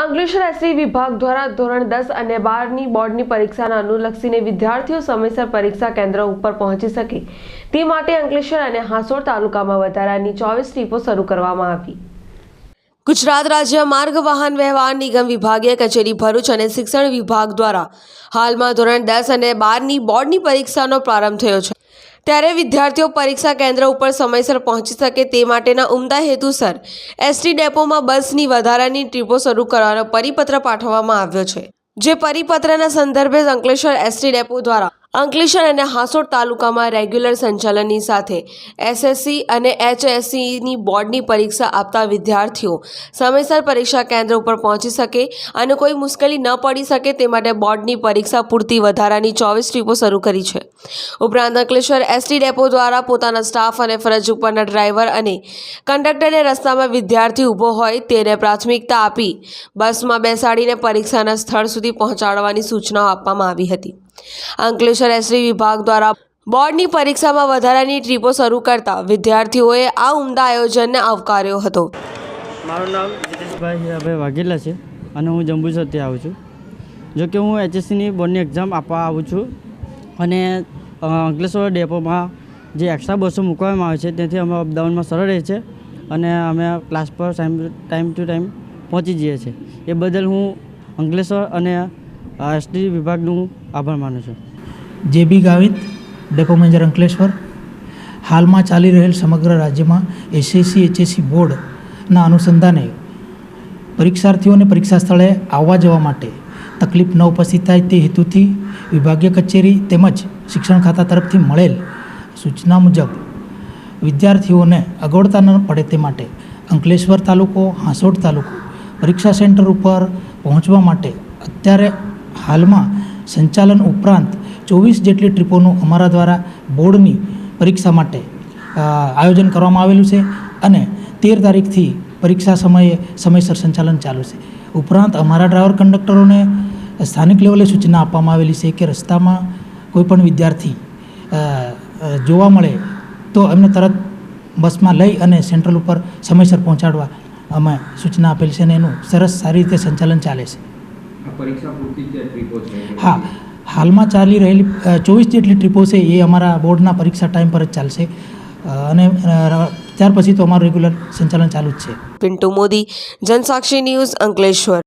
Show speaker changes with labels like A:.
A: Ankleshwar ST વિભાગ દ્વારા ધોરણ દસ અને બારની બોર્ડની પરીક્ષાના અનુલક્ષીને વિદ્યાર્થીઓ સમયસર પરીક્ષા કેન્દ્ર ઉપર પહોંચી શકે તે માટે અંકલેશ્વર અને હાંસોડ તાલુકામાં વધારાની ચોવીસ ટીપો શરૂ કરવામાં આવી. ગુજરાત રાજ્ય માર્ગ વાહન વ્યવહાર નિગમ વિભાગીય કચેરી ભરૂચ અને શિક્ષણ વિભાગ દ્વારા હાલમાં ધોરણ દસ અને બારની બોર્ડની પરીક્ષાનો પ્રારંભ થયો છે. ત્યારે વિદ્યાર્થીઓ પરીક્ષા કેન્દ્ર ઉપર સમયસર પહોંચી શકે તે માટેના ઉમદા હેતુસર એસટી ડેપોમાં બસની વધારાની ટ્રીપો શરૂ કરવાનો પરિપત્ર પાઠવવામાં આવ્યો છે. જે પરિપત્રના સંદર્ભે અંકલેશ્વર એસટી ડેપો દ્વારા અંકલેશ્વર અને હાંસોડ તાલુકામાં રેગ્યુલર સંચાલનની સાથે એસએસસી અને એચએસસીની બોર્ડની પરીક્ષા આપતા વિદ્યાર્થીઓ સમયસર પરીક્ષા કેન્દ્ર ઉપર પહોંચી શકે અને કોઈ મુશ્કેલી ન પડી શકે તે માટે બોર્ડની પરીક્ષા પૂરતી વધારાની ચોવીસ ટ્રીપો શરૂ કરી છે. ઉપરાંત અંકલેશ્વર એસટી ડેપો દ્વારા પોતાના સ્ટાફ અને ફરજ ઉપરના ડ્રાઈવર અને કંડક્ટરને રસ્તામાં વિદ્યાર્થી ઊભો હોય તેને પ્રાથમિકતા આપી બસમાં બેસાડીને પરીક્ષાના સ્થળ સુધી પહોંચાડવાની સૂચનાઓ આપવામાં આવી હતી. અંકલેશ્વર એસટી વિભાગ દ્વારા બોર્ડની પરીક્ષામાં વધારાની ટ્રીપો શરૂ કરતા વિદ્યાર્થીઓએ આ ઉમદા આયોજનને આવકાર્યો હતો.
B: મારું નામ જીતેશભાઈ હવે વાઘેલા છે અને હું જંબુસરથી આવું છું. જો કે હું એચએસસીની બોર્ડની એક્ઝામ આપવા આવું છું અને અંકલેશ્વર ડેપોમાં જે એક્સ્ટ્રા બસો મૂકવામાં આવે છે તેથી અમે અપડાઉનમાં સરળ રહે છે અને અમે ક્લાસ પર ટાઈમ ટાઈમ ટુ ટાઈમ પહોંચી જઈએ છીએ. એ બદલ હું અંકલેશ્વર અને એસટી વિભાગનું આભાર માનું છું.
C: J B Gavit, depot manager Ankleshwar, હાલમાં ચાલી રહેલ સમગ્ર રાજ્યમાં એસએસસી, એચએસસી બોર્ડના અનુસંધાને પરીક્ષાર્થીઓને પરીક્ષા સ્થળે આવવા જવા માટે તકલીફ ન ઉપસ્થિત થાય તે હેતુથી વિભાગીય કચેરી તેમજ શિક્ષણ ખાતા તરફથી મળેલ સૂચના મુજબ વિદ્યાર્થીઓને અગવડતા ન પડે તે માટે અંકલેશ્વર તાલુકો હાંસોડ તાલુકો પરીક્ષા સેન્ટર ઉપર પહોંચવા માટે અત્યારે હાલમાં સંચાલન ઉપરાંત ચોવીસ જેટલી ટ્રીપોનું અમારા દ્વારા બોર્ડની પરીક્ષા માટે આયોજન કરવામાં આવેલું છે અને તેર તારીખથી પરીક્ષા સમયે સમયસર સંચાલન ચાલુ છે. ઉપરાંત અમારા ડ્રાઈવર કંડક્ટરોને સ્થાનિક લેવલે સૂચના આપવામાં આવેલી છે કે રસ્તામાં કોઈપણ વિદ્યાર્થી જોવા મળે તો એમને તરત બસમાં લઈ અને સેન્ટ્રલ ઉપર સમયસર પહોંચાડવા અમે સૂચના આપેલી છે અને એનું સરસ સારી રીતે સંચાલન ચાલે છે.
D: પરીક્ષા પૂરતી જે ટ્રીપો છે?
C: હા હાલમાં ચાલી રહેલી ચોવીસ જેટલી ટ્રીપો છે એ અમારા બોર્ડના પરીક્ષા ટાઈમ પર જ ચાલશે. અને ત્યાર પછી તો અમારું રેગ્યુલર સંચાલન ચાલુ જ છે.
A: પિન્ટુ મોદી જનસાક્ષી ન્યૂઝ અંકલેશ્વર.